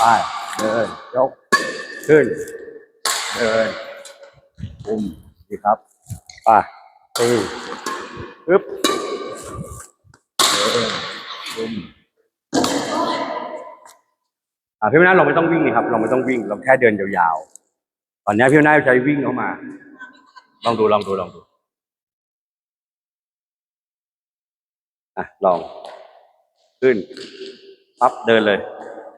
ไปเดินยกขึ้น เดินปุ่มดีครับไปตีปึ๊บเดินปุ่มอ่าพี่วนาเราไม่ต้องวิ่งนี่ครับ เราไม่ต้องวิ่ง เราแค่เดินยาวๆ ตอนนี้พี่วนาใช้วิ่งเข้ามา ลองดูลองดูลองดูอะลองขึ้นปั๊บเดินเลย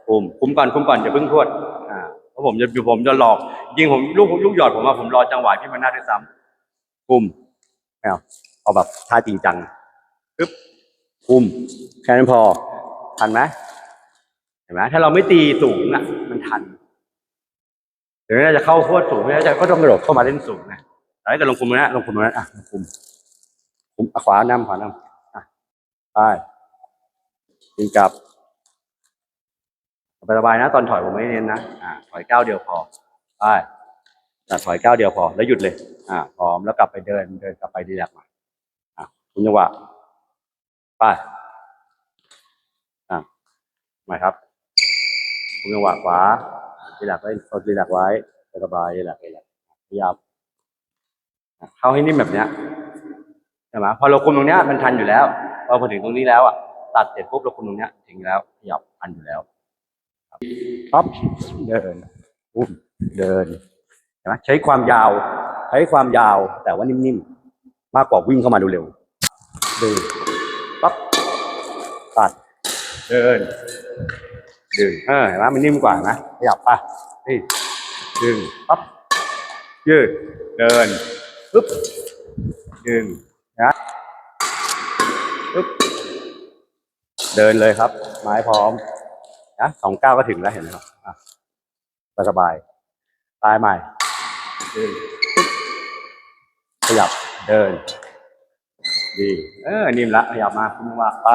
คุมคุมก่อนคุมก่อนอย่าเพิ่งพรวดอ่าเพราะผมจะอยู่ผมจะหลอก ยิงผมลูกลูกหยอดผมว่าผมรอจังหวะที่มันน่าด้วยซ้ำคุมไม่เอาเอาแบบท่าจริงจังปึ๊บคุมแค่นั้นพอทันไหมเห็นไหมถ้าเราไม่ตีสูงน่ะ มันทันถึงแม้จะเข้าโคตรสูงไม่ได้จะก็ต้องกระโดดเข้ามาเล่นสูงนะแต่ถ้าเกิดลงคุมนะลงคุมนั้นอะลงคุมคุมขวานำขวานำอะไปยิงกลับ สบายนะ ตอนถอยผมไม่เน้นนะอ่าถอยก้าวเดียวพอไปแต่ถอยก้าวเดียวพอแล้วหยุดเลย อ่าพร้อมแล้วกลับไปเดินเดินกลับไปดีแลกมาอ่าคุณจังหวะไปอ่ามาครับคุณจังหวะขวาดีแลกไว้กดดีแลกไว้สบายดีแลกดีแลกพยายามเข้าให้นิ่มแบบเนี้ยใช่ไหมพอเราคุมตรงเนี้ยมันทันอยู่แล้วพอพอถึงตรงนี้แล้วอะตัดเสร็จปุ๊บเราคุมตรงเนี้ยถึงแล้วขยับทันอยู่แล้ว ปั๊บเดินอุ้มเดินนไหมใช้ความยาว ใช้ความยาวแต่ว่านิ่มๆ มากกว่าวิ่งเข้ามาเร็วๆดึงปั๊บตัด เดินดึงเออเห็นไหมมันนิ่มกว่านะขยับป่ะนี่ดึงปั๊บยืดเดินปึ๊บดึงนะปึ๊บเดินเลยครับ ไม้พร้อม นะสองเก้าก็ถึงแล้วเห็นไหมครับสบายตายใหม่ขยับเดิน ดี เออ นิ่มละขยับมาคุณว่าไป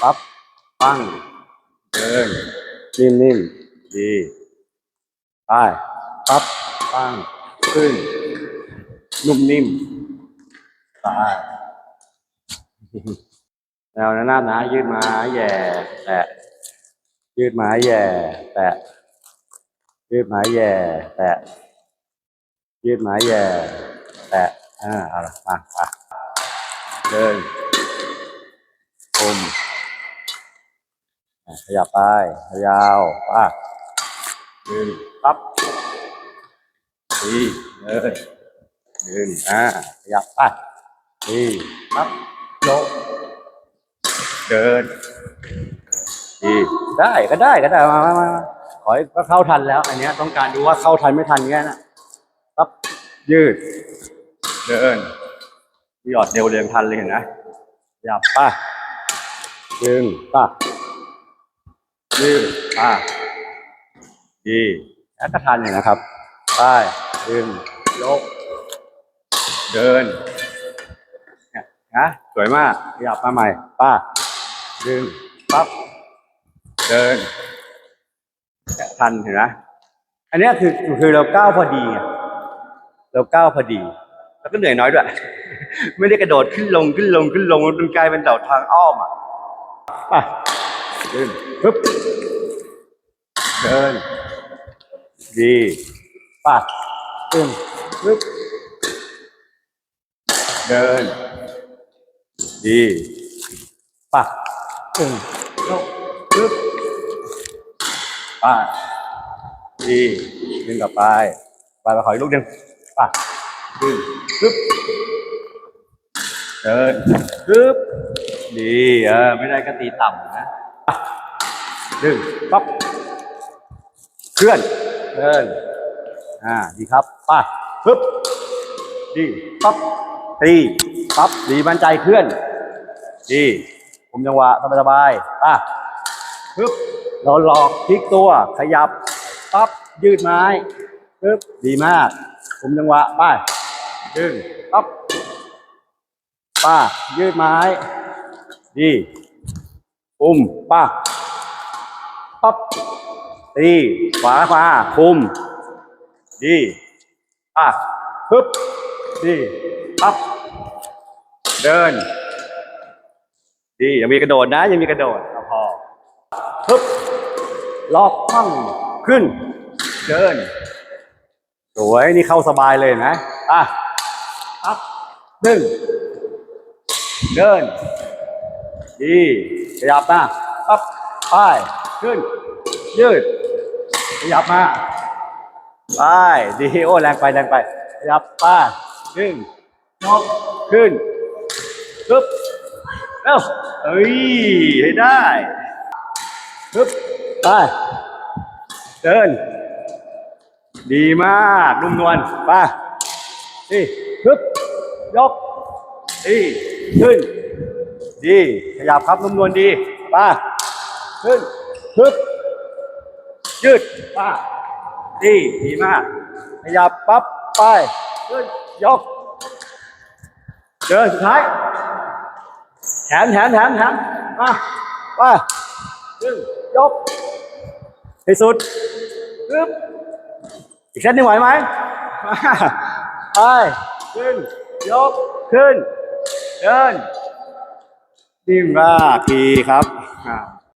ปั๊บปั้ง เดิน นิ่มนิ่มดีไปปั๊บปั้ง ขึ้น นุ่มนิ่มไปแนวหน้าหนะยืดมาแย่แตะ ยืดไม้แย่แตะยืดไม้แย่แตะยืดไม้แย่แตะอ่าเอาละมาไปเดินคมอะขยับไปยาวป้าดึงปั๊บดีเลยดึงอ่าขยับไปดีปั๊บโลงเดิน ได้ก็ได้ก็ได้มามามาขอให้ก็เข้าทันแล้ว อันเนี้ยต้องการดูว่าเข้าทันไม่ทันแค่นั้นปั๊บยืด เดินหยอดเร็วเรียงทันเลยเห็นไหมหยับป่ะดึงป่ะยืดป่ะดีแล้วก็ทันอยู่นะครับป้ายดึงยก เดินเนี่ยนะสวยมากขยับมาใหม่ป้าดึงปั๊บ เดินเนี่ยทันเห็นไหมอันเนี้ยคือคือเราก้าวพอดีไงเราก้าวพอดี แล้วก็เหนื่อยน้อยด้วย ไม่ได้กระโดดขึ้นลงขึ้นลงขึ้นลงมันกลายเป็นเต่าทางอ้อมอะไปเดินปึ๊บเดิน ดีไป่ะตึงปึ๊บเดิน ดีไป่ะตึงยกปึ๊บไป่ะดีดึงกลับไปไปไปขออีกลูกหนึ่งไป่ะดึงปึ๊บเดินปึ๊บดีเออไม่ได้ก็ตีต่ำนะป่ะดึงปั๊บเคลื่อนเดินอ่าดีครับป่ะปึ๊บดีปั๊บตีปั๊บดีมั่นใจเคลื่อน ดี ผมจังหวะสบายๆป่ะ ปึ๊บเราหลอกพลิกตัวขยับปั๊บยืดไม้ปึ๊บดีมากผมจังหวะไป้าดึงปั๊บป้ายืดไม้ ดีปุ่มป้าปั๊บตีขวาขวาคุม ดีป้าปึ๊บดีปั๊บเดิน ดียังมีกระโดดนะยังมีกระโดด เอาพอปึ๊บล็อกมั่งขึ้น เดิน สวยนี่เข้าสบายเลยนะอะอัพหนึ่งเดิน ดีขยับมาอัพไปขึ้น ยืด ขยับมาไปดีโอ้แรงไปแรงไป ขยับไปขึ้นยกขึ้นปึ๊บเอ้าเอ้ยให้ได้ ปึ๊บไปเดิน ดีมากนุ่มนวลไปดีปึ๊บยกดีขึ้น ดีขยับครับนุ่มนวลดีไปขึ้นปึ๊บยืดป้าดีดีมาก ขยับปั๊บไปขึ้นยกเดินสุดท้ายแขนแขนแขนแขนมาไปขึ้น ยกที่สุดปึ๊บอีกเส้นหนึ่งไหวไหมมาไปขึ้น ยก ขึ้น เดินดีมากดีครับอ่า